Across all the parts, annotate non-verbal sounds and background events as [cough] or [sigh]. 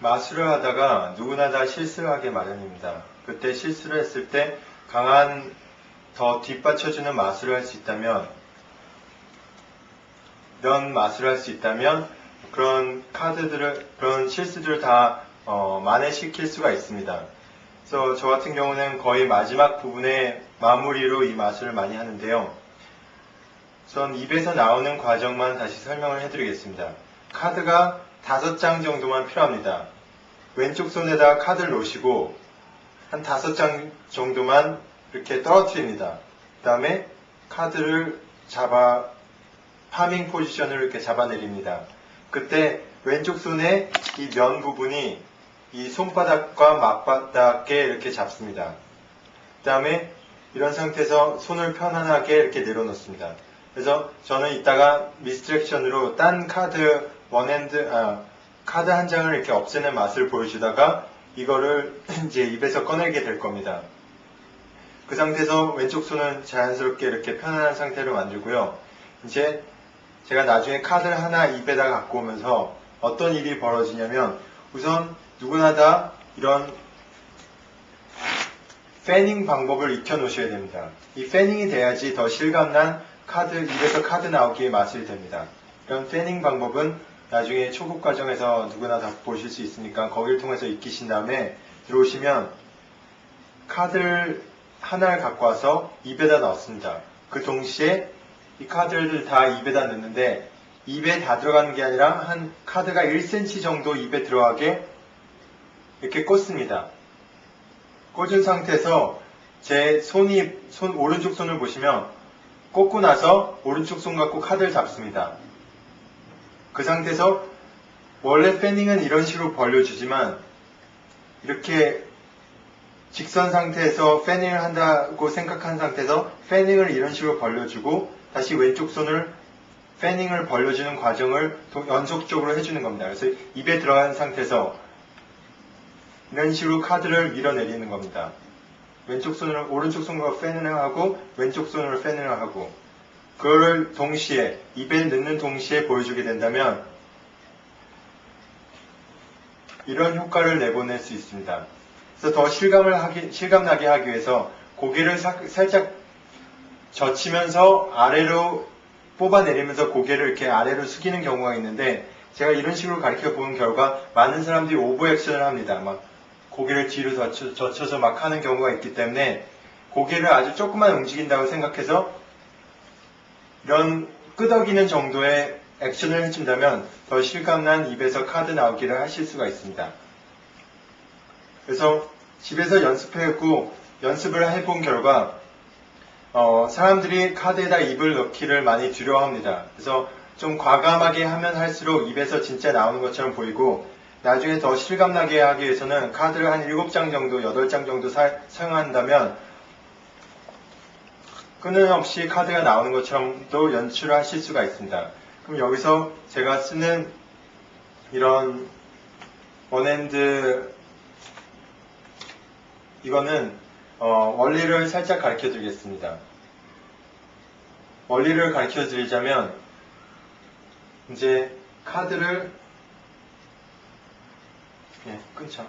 마술을 하다가 누구나 다 실수를 하게 마련입니다. 그때 실수를 했을 때 강한 더 뒷받쳐주는 마술을 할 수 있다면 이런 마술을 할 수 있다면 그런 카드들을 그런 실수들을 다 어, 만회시킬 수가 있습니다. 그래서 저 같은 경우는 거의 마지막 부분에 마무리로 이 마술을 많이 하는데요. 우선 입에서 나오는 과정만 다시 설명을 해드리겠습니다. 카드가 다섯 장 정도만 필요합니다. 왼쪽 손에다 카드를 놓으시고 한 다섯 장 정도만 이렇게 떨어뜨립니다. 그 다음에 카드를 잡아 파밍 포지션을 이렇게 잡아내립니다. 그때 왼쪽 손에 이면 부분이 이 손바닥과 맞바닥에 이렇게 잡습니다. 그 다음에 이런 상태에서 손을 편안하게 이렇게 내려놓습니다. 그래서 저는 이따가 미스트랙션으로 딴 카드 원핸드 아, 카드 한 장을 이렇게 없애는 맛을 보여주다가 이거를 [clears throat] 이제 입에서 꺼내게 될 겁니다. 그 상태에서 왼쪽 손은 자연스럽게 이렇게 편안한 상태로 만들고요. 이제 제가 나중에 카드를 하나 입에다 갖고 오면서 어떤 일이 벌어지냐면 우선 누구나 다 이런 패닝 방법을 익혀 놓으셔야 됩니다. 이 패닝이 돼야지 더 실감난 카드, 입에서 카드 나오기에 맛이 됩니다. 이런 패닝 방법은 나중에 초급 과정에서 누구나 다 보실 수 있으니까 거기를 통해서 익히신 다음에 들어오시면 카드를 하나를 갖고 와서 입에다 넣습니다. 그 동시에 이 카드를 다 입에다 넣는데 입에 다 들어가는 게 아니라 한 카드가 1cm 정도 입에 들어가게 이렇게 꽂습니다. 꽂은 상태에서 제 손이 손 오른쪽 손을 보시면 꽂고 나서 오른쪽 손 갖고 카드를 잡습니다. 그 상태에서 원래 패닝은 이런 식으로 벌려주지만 이렇게 직선 상태에서 패닝을 한다고 생각한 상태에서 패닝을 이런 식으로 벌려주고 다시 왼쪽 손을 패닝을 벌려주는 과정을 도- 연속적으로 해주는 겁니다. 그래서 입에 들어간 상태에서 이런 식으로 카드를 밀어내리는 겁니다. 왼쪽 손으로 오른쪽 손으로 패닝을 하고 왼쪽 손으로 패닝을 하고 그거를 동시에 입에 넣는 동시에 보여주게 된다면 이런 효과를 내보낼 수 있습니다. 그래서 더 실감을 하기, 실감나게 하기 위해서 고개를 사- 살짝 젖히면서 아래로 뽑아내리면서 고개를 이렇게 아래로 숙이는 경우가 있는데 제가 이런 식으로 가르쳐 본 결과 많은 사람들이 오버 액션을 합니다. 막 고개를 뒤로 젖혀, 젖혀서 막 하는 경우가 있기 때문에 고개를 아주 조금만 움직인다고 생각해서 이런 끄덕이는 정도의 액션을 해준다면 더 실감난 입에서 카드 나오기를 하실 수가 있습니다. 그래서 집에서 연습했고 연습을 해본 결과 어, 사람들이 카드에다 입을 넣기를 많이 두려워합니다. 그래서 좀 과감하게 하면 할수록 입에서 진짜 나오는 것처럼 보이고 나중에 더 실감나게 하기 위해서는 카드를 한 7장 정도, 8장 정도 사, 사용한다면 끊임없이 카드가 나오는 것처럼도 연출을 하실 수가 있습니다. 그럼 여기서 제가 쓰는 이런 원핸드 이거는 어, 원리를 살짝 가르쳐 드리겠습니다. 원리를 가르쳐 드리자면 이제 카드를 예, 끊죠.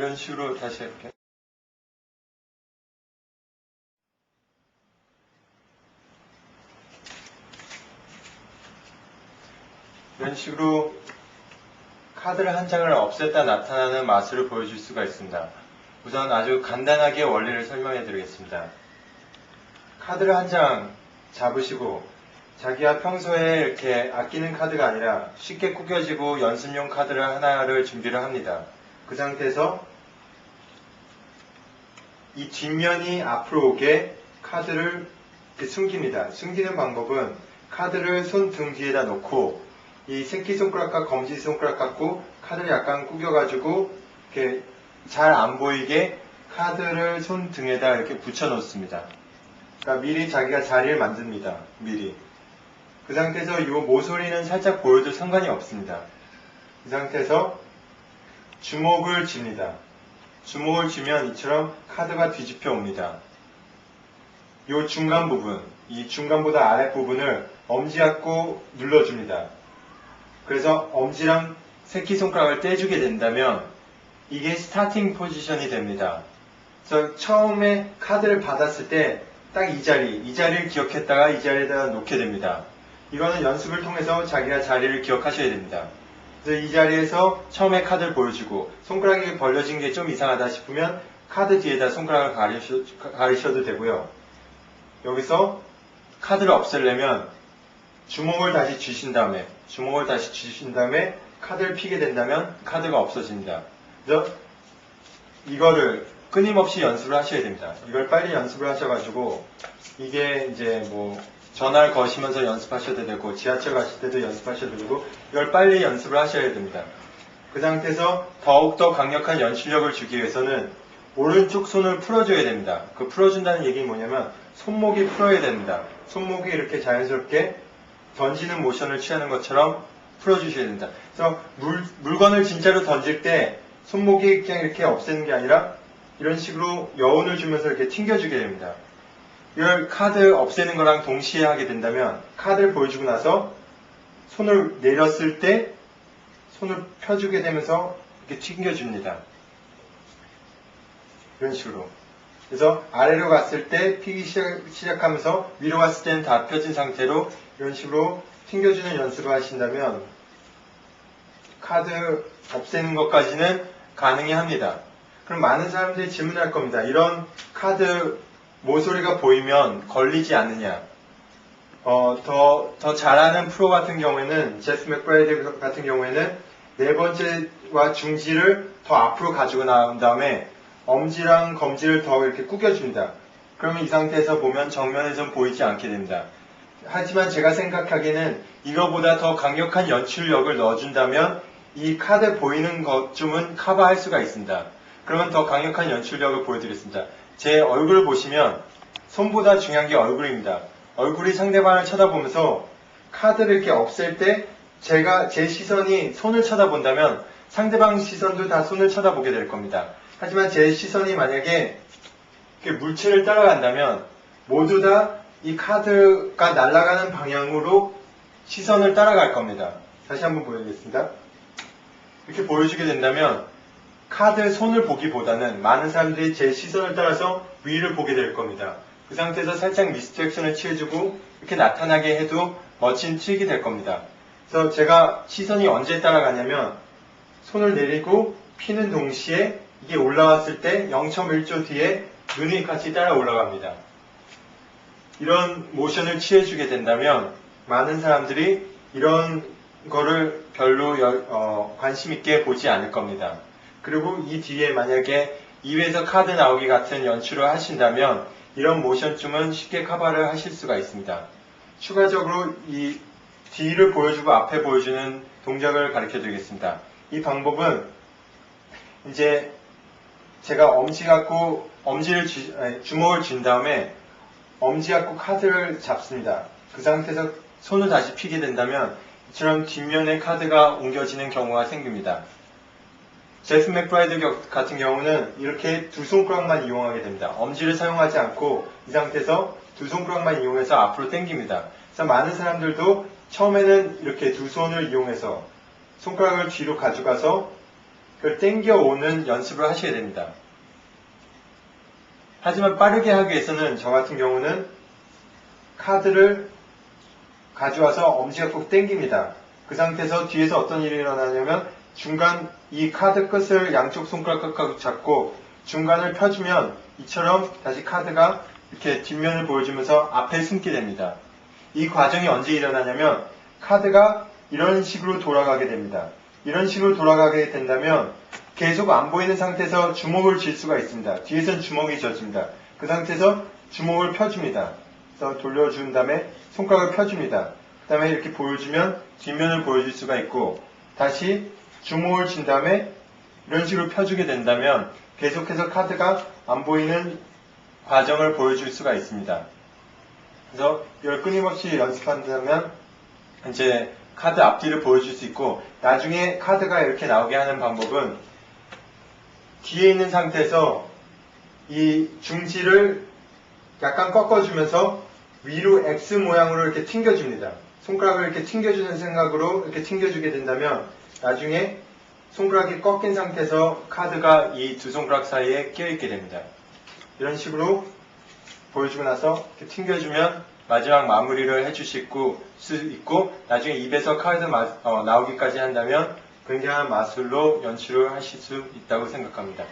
이런 식으로 다시 해볼게요. 이런 식으로 카드를 한 장을 없앴다 나타나는 마술을 보여줄 수가 있습니다. 우선 아주 간단하게 원리를 설명해 드리겠습니다. 카드를 한 장 잡으시고 자기가 평소에 이렇게 아끼는 카드가 아니라 쉽게 구겨지고 연습용 카드를 하나를 준비를 합니다. 그 상태에서 이 뒷면이 앞으로 오게 카드를 숨깁니다. 숨기는 방법은 카드를 손등 뒤에다 놓고 이 새끼손가락과 검지손가락 갖고 카드를 약간 구겨가지고 이렇게 잘 안 보이게 카드를 손 등에다 이렇게 붙여 놓습니다. 그러니까 미리 자기가 자리를 만듭니다. 미리. 그 상태에서 이 모서리는 살짝 보여도 상관이 없습니다. 이 상태에서 주먹을 쥡니다. 주먹을 쥐면 이처럼 카드가 뒤집혀 옵니다. 이 중간 부분, 이 중간보다 아랫 부분을 엄지 갖고 눌러줍니다. 그래서 엄지랑 새끼손가락을 떼주게 된다면 이게 스타팅 포지션이 됩니다. 그래서 처음에 카드를 받았을 때 딱 이 자리, 이 자리를 기억했다가 이 자리에다 놓게 됩니다. 이거는 연습을 통해서 자기가 자리를 기억하셔야 됩니다. 그래서 이 자리에서 처음에 카드를 보여주고 손가락이 벌려진 게 좀 이상하다 싶으면 카드 뒤에다 손가락을 가리셔, 가리셔 도 되고요. 여기서 카드를 없애려면 주먹을 다시 쥐신 다음에 주먹을 다시 쥐신 다음에 카드를 피게 된다면 카드가 없어집니다. 그래서 이거를 끊임없이 연습을 하셔야 됩니다. 이걸 빨리 연습을 하셔가지고 이게 이제 뭐 전화를 거시면서 연습하셔도 되고 지하철 가실 때도 연습하셔도 되고 이걸 빨리 연습을 하셔야 됩니다. 그 상태에서 더욱더 강력한 연출력을 주기 위해서는 오른쪽 손을 풀어줘야 됩니다. 그 풀어준다는 얘기는 뭐냐면 손목이 풀어야 됩니다. 손목이 이렇게 자연스럽게 던지는 모션을 취하는 것처럼 풀어주셔야 됩니다. 그래서 물, 물건을 진짜로 던질 때 손목이 그냥 이렇게 없애는 게 아니라 이런 식으로 여운을 주면서 이렇게 튕겨주게 됩니다. 이걸 카드 없애는 거랑 동시에 하게 된다면 카드를 보여주고 나서 손을 내렸을 때 손을 펴주게 되면서 이렇게 튕겨줍니다. 이런 식으로. 그래서 아래로 갔을 때 피기 시작, 하면서 위로 갔을 때는 다 펴진 상태로 이런 식으로 튕겨주는 연습을 하신다면 카드 없애는 것까지는 가능해 합니다. 그럼 많은 사람들이 질문할 겁니다. 이런 카드 모서리가 보이면 걸리지 않느냐? 어, 더, 더 잘하는 프로 같은 경우에는, 제스 맥브라이드 같은 경우에는 네 번째와 중지를 더 앞으로 가지고 나온 다음에 엄지랑 검지를 더 이렇게 구겨줍니다. 그러면 이 상태에서 보면 정면에선 보이지 않게 됩니다. 하지만 제가 생각하기에는 이거보다 더 강력한 연출력을 넣어준다면 이 카드 보이는 것쯤은 커버할 수가 있습니다. 그러면 더 강력한 연출력을 보여드리겠습니다. 제 얼굴을 보시면 손보다 중요한 게 얼굴입니다. 얼굴이 상대방을 쳐다보면서 카드를 이렇게 없앨 때 제가 제 시선이 손을 쳐다본다면 상대방 시선도 다 손을 쳐다보게 될 겁니다. 하지만 제 시선이 만약에 물체를 따라간다면 모두 다 이 카드가 날아가는 방향으로 시선을 따라갈 겁니다. 다시 한번 보여드리겠습니다. 이렇게 보여주게 된다면 카드 손을 보기보다는 많은 사람들이 제 시선을 따라서 위를 보게 될 겁니다. 그 상태에서 살짝 미스트 액션을 취해주고 이렇게 나타나게 해도 멋진 트릭이 될 겁니다. 그래서 제가 시선이 언제 따라가냐면 손을 내리고 피는 동시에 이게 올라왔을 때 0.1초 뒤에 눈이 같이 따라 올라갑니다. 이런 모션을 취해주게 된다면 많은 사람들이 이런 거를 별로 열- 어, 관심 있게 보지 않을 겁니다. 그리고 이 뒤에 만약에 2회에서 카드 나오기 같은 연출을 하신다면 이런 모션쯤은 쉽게 커버를 하실 수가 있습니다. 추가적으로 이 뒤를 보여주고 앞에 보여주는 동작을 가르쳐 드리겠습니다. 이 방법은 이제 제가 엄지 갖고 엄지를 쥐- 아니, 주먹을 쥔 다음에 엄지 갖고 카드를 잡습니다. 그 상태에서 손을 다시 피게 된다면 이처럼 뒷면에 카드가 옮겨지는 경우가 생깁니다. 제스 맥브라이드 겨- 같은 경우는 이렇게 두 손가락만 이용하게 됩니다. 엄지를 사용하지 않고 이 상태에서 두 손가락만 이용해서 앞으로 당깁니다. 그래서 많은 사람들도 처음에는 이렇게 두 손을 이용해서 손가락을 뒤로 가져가서 그걸 당겨오는 연습을 하셔야 됩니다. 하지만 빠르게 하기 위해서는 저 같은 경우는 카드를 가져와서 엄지가 꼭 당깁니다. 그 상태에서 뒤에서 어떤 일이 일어나냐면 중간 이 카드 끝을 양쪽 손가락 끝하고 잡고 중간을 펴주면 이처럼 다시 카드가 이렇게 뒷면을 보여주면서 앞에 숨게 됩니다. 이 과정이 언제 일어나냐면 카드가 이런 식으로 돌아가게 됩니다. 이런 식으로 돌아가게 된다면 계속 안 보이는 상태에서 주먹을 쥘 수가 있습니다. 뒤에선 주먹이 젖습니다. 그 상태에서 주먹을 펴줍니다. 그래서 돌려준 다음에 손가락을 펴줍니다. 그 다음에 이렇게 보여주면 뒷면을 보여줄 수가 있고 다시 주먹을 쥔 다음에 이런 식으로 펴주게 된다면 계속해서 카드가 안 보이는 과정을 보여줄 수가 있습니다. 그래서 이걸 끊임없이 연습한다면 이제 카드 앞뒤를 보여줄 수 있고 나중에 카드가 이렇게 나오게 하는 방법은 뒤에 있는 상태에서 이 중지를 약간 꺾어주면서 위로 X 모양으로 이렇게 튕겨줍니다. 손가락을 이렇게 튕겨주는 생각으로 이렇게 튕겨주게 된다면 나중에 손가락이 꺾인 상태에서 카드가 이 두 손가락 사이에 끼어있게 됩니다. 이런 식으로 보여주고 나서 이렇게 튕겨주면 마지막 마무리를 해주실 수 있고 나중에 입에서 카드 마- 어, 나오기까지 한다면 굉장한 마술로 연출을 하실 수 있다고 생각합니다.